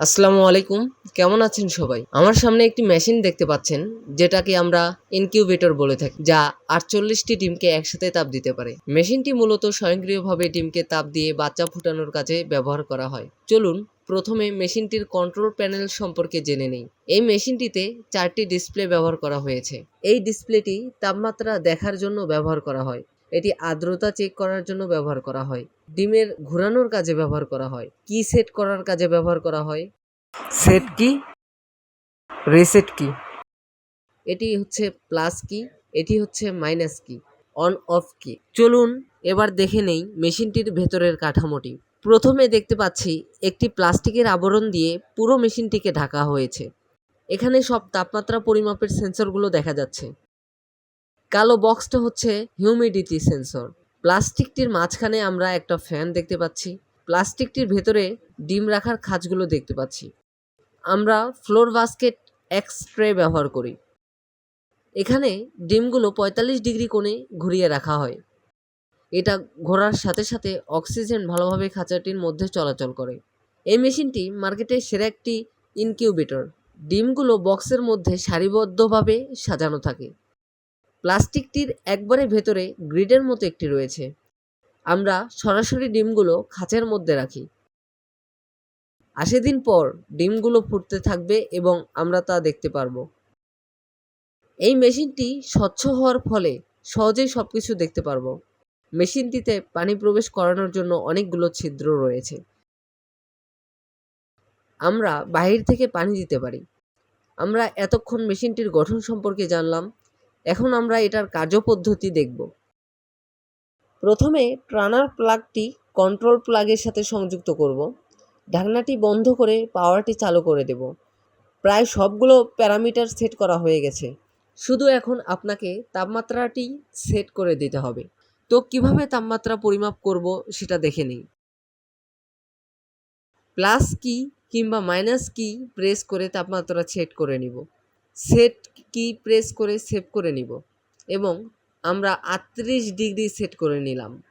আসসালামু আলাইকুম। কেমন আছেন সবাই? আমার সামনে একটি মেশিন দেখতে পাচ্ছেন, যেটাকে আমরা ইনকিউবেটর বলে থাকি, যা আটচল্লিশটি ডিমকে একসাথে তাপ দিতে পারে। মেশিনটি মূলত স্বয়ংক্রিয়ভাবে ডিমকে তাপ দিয়ে বাচ্চা ফুটানোর কাজে ব্যবহার করা হয়। চলুন, প্রথমে মেশিনটির কন্ট্রোল প্যানেল সম্পর্কে জেনে নেই। এই মেশিনটিতে চারটি ডিসপ্লে ব্যবহার করা হয়েছে। এই ডিসপ্লেটি তাপমাত্রা দেখার জন্য ব্যবহার করা হয়। এটি আর্দ্রতা চেক করার জন্য ব্যবহার করা হয়। ডিমের ঘোরানোর কাজে ব্যবহার করা হয়। কি সেট করার কাজে ব্যবহার করা হয়? সেট কি? রিসেট কি? এটি হচ্ছে প্লাস কি, এটি হচ্ছে মাইনাস কি, অন অফ কি। চলুন এবার দেখে নেই মেশিনটির ভেতরের কাঠামোটি। প্রথমে দেখতে পাচ্ছি একটি প্লাস্টিকের আবরণ দিয়ে পুরো মেশিনটিকে ঢাকা হয়েছে। এখানে সব তাপমাত্রা পরিমাপের সেন্সরগুলো দেখা যাচ্ছে। কালো বক্সটা হচ্ছে হিউমিডিটি সেন্সর। প্লাস্টিকটির মাঝখানে আমরা একটা ফ্যান দেখতে পাচ্ছি। প্লাস্টিকটির ভেতরে ডিম রাখার খাঁজগুলো দেখতে পাচ্ছি। আমরা ফ্লোর বাস্কেট এক্স ট্রে ব্যবহার করি। এখানে ডিমগুলো পঁয়তাল্লিশ ডিগ্রি কোণে ঘুরিয়ে রাখা হয়। এটা ঘোরার সাথে সাথে অক্সিজেন ভালোভাবে খাঁচাটির মধ্যে চলাচল করে। এই মেশিনটি মার্কেটে সেরা একটি ইনকিউবেটর। ডিমগুলো বক্সের মধ্যে সারিবদ্ধভাবে সাজানো থাকে। প্লাস্টিকটির একবারে ভেতরে গ্রিডের মতো একটি রয়েছে। আমরা সরাসরি ডিমগুলো খাঁচের মধ্যে রাখি। আশি দিন পর ডিমগুলো ফুটতে থাকবে এবং আমরা তা দেখতে পারব। এই মেশিনটি স্বচ্ছ হওয়ার ফলে সহজেই সব কিছু দেখতে পারব। মেশিনটিতে পানি প্রবেশ করানোর জন্য অনেকগুলো ছিদ্র রয়েছে। আমরা বাহির থেকে পানি দিতে পারি। আমরা এতক্ষণ মেশিনটির গঠন সম্পর্কে জানলাম। এখন আমরা এটার কার্যপদ্ধতি দেখব। প্রথমে ট্রানার প্লাগটি কন্ট্রোল প্লাগের সাথে সংযুক্ত করব। ঢাকনাটি বন্ধ করে পাওয়ারটি চালু করে দেব। প্রায় সবগুলো প্যারামিটার সেট করা হয়ে গেছে। শুধু এখন আপনাকে তাপমাত্রাটি সেট করে দিতে হবে। তো কীভাবে তাপমাত্রা পরিমাপ করব সেটা দেখে নিই। প্লাস কি কিংবা মাইনাস কি প্রেস করে তাপমাত্রা সেট করে নিব। সেট কি প্রেস করে সেভ করে নিব। এবং আমরা আটত্রিশ ডিগ্রি সেট করে নিলাম।